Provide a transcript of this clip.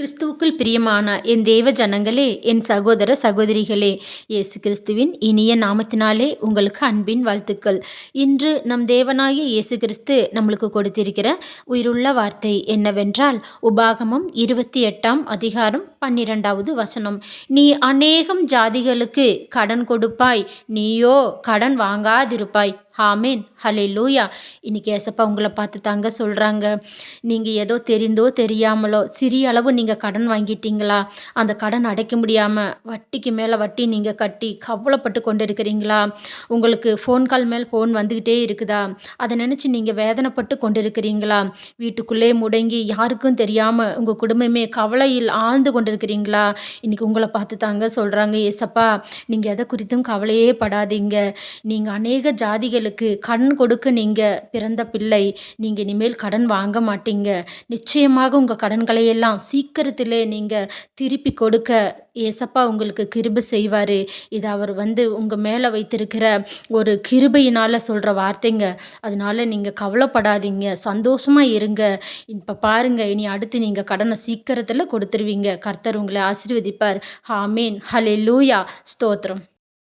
கிறிஸ்துவுக்குள் பிரியமான என் தேவ ஜனங்களே என் சகோதர சகோதரிகளே இயேசு கிறிஸ்துவின் இனிய நாமத்தினாலே உங்களுக்கு அன்பின் வாழ்த்துக்கள். இன்று நம் தேவனாகிய இயேசு கிறிஸ்து நம்மளுக்கு கொடுத்திருக்கிற உயிருள்ள வார்த்தை என்னவென்றால் உபாகமம் இருபத்தி எட்டாம் அதிகாரம் பன்னிரெண்டாவது வசனம். நீ அநேகம் ஜாதிகளுக்கு கடன் கொடுப்பாய் நீயோ கடன் வாங்காதிருப்பாய். ஆமேன். ஹலே லூயா இன்றைக்கி ஏசப்பா உங்களை பார்த்து தாங்க சொல்கிறாங்க நீங்கள் ஏதோ தெரிந்தோ தெரியாமலோ சிறிய அளவு நீங்கள் கடன் வாங்கிட்டீங்களா? அந்த கடன் அடைக்க முடியாமல் வட்டிக்கு மேலே வட்டி நீங்கள் கட்டி கவலைப்பட்டு கொண்டு இருக்கிறீங்களா உங்களுக்கு ஃபோன் கால் மேல் ஃபோன் வந்துக்கிட்டே இருக்குதா? அதை நினச்சி நீங்கள் வேதனைப்பட்டு கொண்டு இருக்கிறீங்களா வீட்டுக்குள்ளே முடங்கி யாருக்கும் தெரியாமல் உங்கள் குடும்பமே கவலையில் ஆழ்ந்து கொண்டு இருக்கிறீங்களா இன்றைக்கி உங்களை பார்த்து தாங்க சொல்கிறாங்க ஏசப்பா. நீங்கள் எதை குறித்தும் கவலையே படாதீங்க. நீங்கள் அநேக ஜாதிகள் உங்களுக்கு கடன் கொடுக்க நீங்கள் பிறந்த பிள்ளை. நீங்கள் இனிமேல் கடன் வாங்க மாட்டீங்க. நிச்சயமாக உங்கள் கடன்களை எல்லாம் சீக்கிரத்திலே நீங்கள் திருப்பி கொடுக்க ஏசப்பா உங்களுக்கு கிருபை செய்வார். இது அவர் வந்து உங்கள் மேலே வைத்திருக்கிற ஒரு கிருபையினால் சொல்கிற வார்த்தைங்க. அதனால் நீங்கள் கவலைப்படாதீங்க. சந்தோஷமாக இருங்க. இப்போ பாருங்கள் இனி அடுத்து நீங்கள் கடனை சீக்கிரத்தில் கொடுத்துருவீங்க. கர்த்தர் உங்களை ஆசீர்வதிப்பார். ஹாமீன் ஹலே லூயா ஸ்தோத்திரம்.